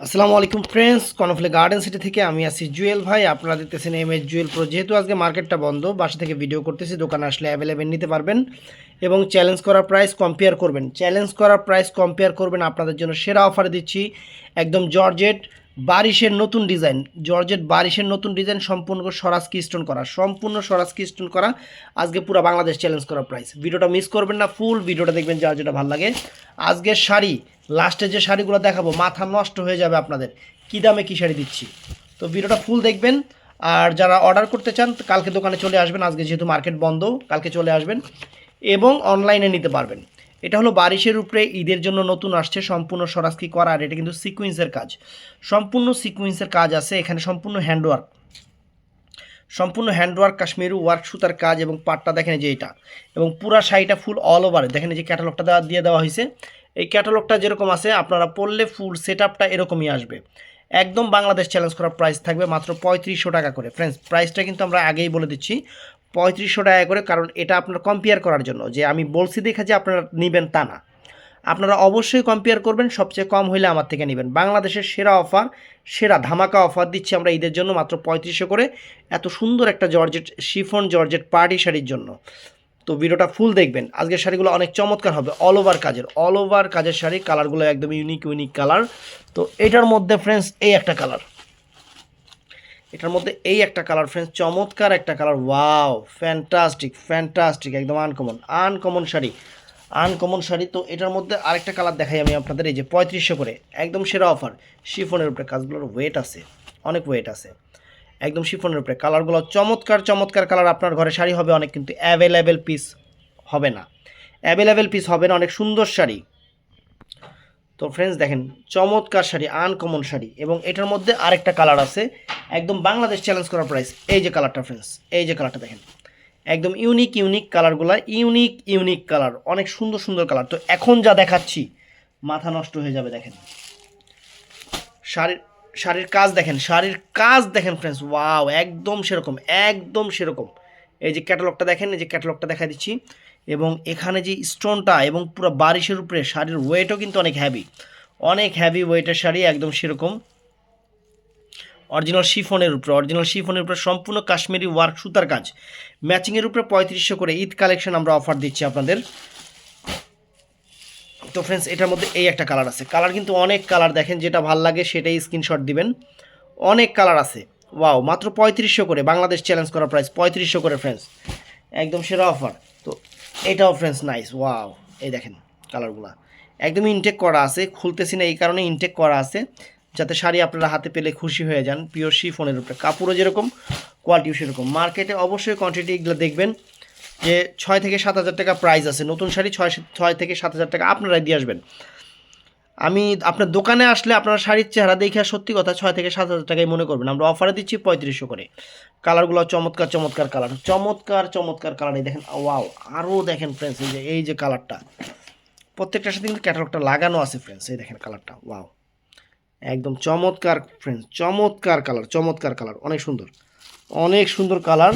আসসালামু আলাইকুম friends কনফ্লে garden city থেকে আমি আছি জুয়েল ভাই। আপনারা দেখতেছেন এম এস জুয়েল প্রো যেহেতু আজকে মার্কেটটা বন্ধ, বাসা থেকে ভিডিও করতেছি, দোকানে আসলে অ্যাভেলেবেল নিতে পারবেন এবং চ্যালেঞ্জ করার প্রাইস কম্পেয়ার করবেন। চ্যালেঞ্জ করার প্রাইস কম্পেয়ার করবেন, আপনাদের জন্য সেরা অফার দিচ্ছি একদম জর্জেট বারিশের নতুন ডিজাইন জর্জেট বারিশের নতুন ডিজাইন সম্পূর্ণ স্বরাজ কি স্টোন করা, সম্পূর্ণ স্বরাজ কি স্টোন করা আজকে পুরো বাংলাদেশ চ্যালেঞ্জ করা প্রাইস ভিডিওটা মিস করবেন না ফুল ভিডিওটা দেখবেন যার যেটা ভালো লাগে। আজকের শাড়ি লাস্টে যে শাড়িগুলো দেখাবো, মাথা নষ্ট হয়ে যাবে আপনাদের। কী দামে কী শাড়ি দিচ্ছি? তো ভিডিওটা ফুল দেখবেন। আর যারা অর্ডার করতে চান কালকে দোকানে চলে আসবেন। আজকে যেহেতু মার্কেট বন্ধ, কালকে চলে আসবেন। এবং অনলাইনে নিতে পারবেন। এটা হলো বারিশের উপরে, ঈদের জন্য নতুন আসছে, সম্পূর্ণ সরাসকি করা, আর এটা কিন্তু সিকুয়েন্সের কাজ। সম্পূর্ণ সিকুয়েন্সের কাজ আছে, এখানে সম্পূর্ণ হ্যান্ডওয়ার্ক সম্পূর্ণ হ্যান্ডওয়ার্ক কাশ্মীরি ওয়ার্ক সুতার কাজ এবং পাটটা দেখেন যে এটা। এবং পুরা শাড়িটা ফুল অল ওভার দেখেন যে ক্যাটালগটা দেওয়া দিয়ে দেওয়া হয়েছে। এই ক্যাটালগটা যেরকম আছে, আপনারা পড়লে ফুল সেট আপটা এরকমই আসবে। একদম বাংলাদেশ চ্যালেঞ্জ করার প্রাইস থাকবে মাত্র পঁয়ত্রিশশো টাকা করে। ফ্রেন্ডস প্রাইসটা কিন্তু আমরা আগেই বলে দিচ্ছি। পঁয়ত্রিশশো টাকা করে, কারণ এটা আপনার কম্পেয়ার করার জন্য। যে আমি বলছি দেখা যে আপনারা নেবেন তা না। আপনারা অবশ্যই কম্পেয়ার করবেন, সবচেয়ে কম হইলে আমার থেকে নেবেন। বাংলাদেশের সেরা অফার সেরা ধামাকা অফার দিচ্ছি আমরা ঈদের জন্য মাত্র পঁয়ত্রিশশো করে। এত সুন্দর একটা জর্জেট শিফন জর্জেট পার্টি শাড়ির জন্য। তো ভিডিওটা ফুল দেখবেন। আজকের শাড়িগুলো অনেক চমৎকার হবে অল ওভার কাজের অল ওভার কাজের শাড়ি, কালারগুলো একদম ইউনিক ইউনিক কালার তো এটার মধ্যে ফ্রেন্ডস এই একটা কালার এটার মধ্যে এই একটা কালার ফ্রেন্ডস চমৎকার একটা কালার ওয়াও ফ্যান্টাস্টিক ফ্যান্টাস্টিক একদম uncommon uncommon sari. Uncommon sari, তো এটার মধ্যে আরেকটা কালার দেখাই আমি আপনাদের, এই যে পঁয়ত্রিশশো করে, একদম সেরা অফার শিফনের উপরে কাজগুলোর ওয়েট আছে, অনেক ওয়েট আছে। একদম শিফনের উপরে। কালারগুলো চমৎকার চমৎকার কালার আপনার ঘরে শাড়ি হবে, অনেক কিন্তু অ্যাভেলেবেল পিস হবে না। অ্যাভেলেবেল পিস হবে না, অনেক সুন্দর শাড়ি। তো ফ্রেন্ডস দেখেন, চমৎকার শাড়ি আনকমন শাড়ি। এবং এটার মধ্যে আরেকটা কালার আছে, একদম বাংলাদেশ চ্যালেঞ্জ করার প্রাইস এই যে কালারটা ফ্রেন্ডস এই যে কালারটা দেখেন। একদম ইউনিক ইউনিক কালারগুলো ইউনিক ইউনিক কালার। অনেক সুন্দর সুন্দর কালার। তো এখন যা দেখাচ্ছি, মাথা নষ্ট হয়ে যাবে, দেখেন। শাড়ির শাড়ির কাজ দেখেন, শাড়ির কাজ দেখেন ফ্রেন্ডস ওয়াও একদম সেরকম একদম সেরকম। এই যে ক্যাটালগটা দেখেন, এই যে ক্যাটালগটা দেখা দিচ্ছি। এবং এখানে যে স্টোনটা এবং পুরো বারিশের উপরে শাড়ির ওয়েটও কিন্তু অনেক হ্যাভি অনেক হ্যাভি ওয়েটের শাড়ি, একদম সেরকম। অরিজিনাল শিফনের উপরে অরিজিনাল শিফনের উপরে সম্পূর্ণ কাশ্মীরি ওয়ার্ক সুতার কাজ। ম্যাচিংয়ের উপরে পঁয়ত্রিশশো করে ঈদ কালেকশন আমরা অফার দিচ্ছি আপনাদের। তো ফ্রেন্ডস এটার মধ্যে এই একটা কালার আছে। কালার কিন্তু অনেক কালার দেখেন, যেটা ভালো লাগে সেটাই স্ক্রিনশট দিবেন। অনেক কালার আছে। ওয়াও মাত্র পঁয়ত্রিশশো করে। বাংলাদেশ চ্যালেঞ্জ করা প্রাইস পঁয়ত্রিশশো করে ফ্রেন্ডস একদম সেরা অফার তো এটাও ফ্রেন্ডস নাইস ওয়াও এই দেখেন কালারগুলো একদম ইনটেক করা আছে। খুলতেছি না এই কারণে ইনটেক করা আছে। যাতে শাড়ি আপনারা হাতে পেলে খুশি হয়ে যান। পিওর শি ফোনের উপরে। কাপড়ও যেরকম কোয়ালিটিও সেরকম। মার্কেটে অবশ্যই কোয়ান্টিটিগুলো দেখবেন। যে ছয় থেকে সাত হাজার টাকা প্রাইস আছে। নতুন শাড়ি ছয় ছয় থেকে সাত হাজার টাকা আপনারাই দিয়ে আসবেন। আমি আপনার দোকানে আসলে আপনার শাড়ির চেহারা দেখে সত্যি কথা ছয় থেকে সাত হাজার টাকায় মনে করবেন। আমরা অফারে দিচ্ছি পঁয়ত্রিশশো করে। কালারগুলো চমৎকার চমৎকার কালার চমৎকার চমৎকার কালার এই দেখেন ওয়াও আরও দেখেন ফ্রেন্ডস এই যে এই যে কালারটা প্রত্যেকটার সাথে কিন্তু ক্যাটালগটা লাগানো আছে ফ্রেন্ডস এই দেখেন কালারটা ওয়াও একদম চমৎকার ফ্রেন্ডস চমৎকার কালার চমৎকার কালার অনেক সুন্দর। অনেক সুন্দর কালার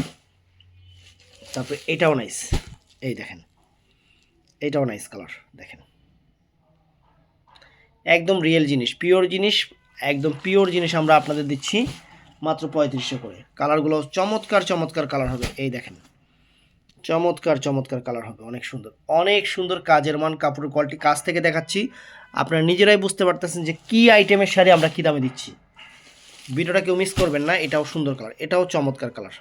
তারপরে এটাও নাইস এই দেখেন। এটাও নাইস কালার দেখেন। একদম রিয়েল জিনিস পিওর জিনিস, একদম পিওর জিনিস আমরা আপনাদের দিচ্ছি মাত্র পঁয়ত্রিশশো করে। কালারগুলো চমৎকার চমৎকার কালার হবে। এই দেখেন। চমৎকার চমৎকার কালার হবে। অনেক সুন্দর। অনেক সুন্দর কাজের মান, কাপড়ের কোয়ালিটি কাছ থেকে দেখাচ্ছি। আপনারা নিজেরাই বুঝতে পারতেছেন যে কী আইটেমের শাড়ি আমরা কী দামে দিচ্ছি। ভিডিওটা কেউ মিস করবেন না, এটাও সুন্দর কালার এটাও চমৎকার কালার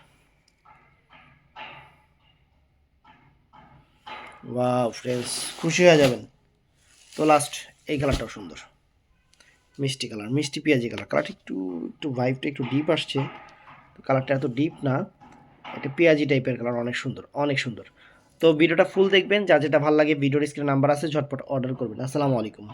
বা ফ্রেন্ডস খুশি হয়ে যাবেন। তো লাস্ট এই কালারটাও সুন্দর। মিষ্টি কালার মিষ্টি পেঁয়াজি কালার কালারটা একটু একটু ভাইবটা একটু ডিপ আসছে। কালারটা এত ডিপ না। একটা পেঁয়াজি টাইপের কালার অনেক সুন্দর অনেক সুন্দর। তো ভিডিওটা ফুল দেখবেন। যা যেটা ভালো লাগে ভিডিওর স্ক্রিনে নাম্বার আছে, ঝটপট অর্ডার করবেন। আসসালামু আলাইকুম।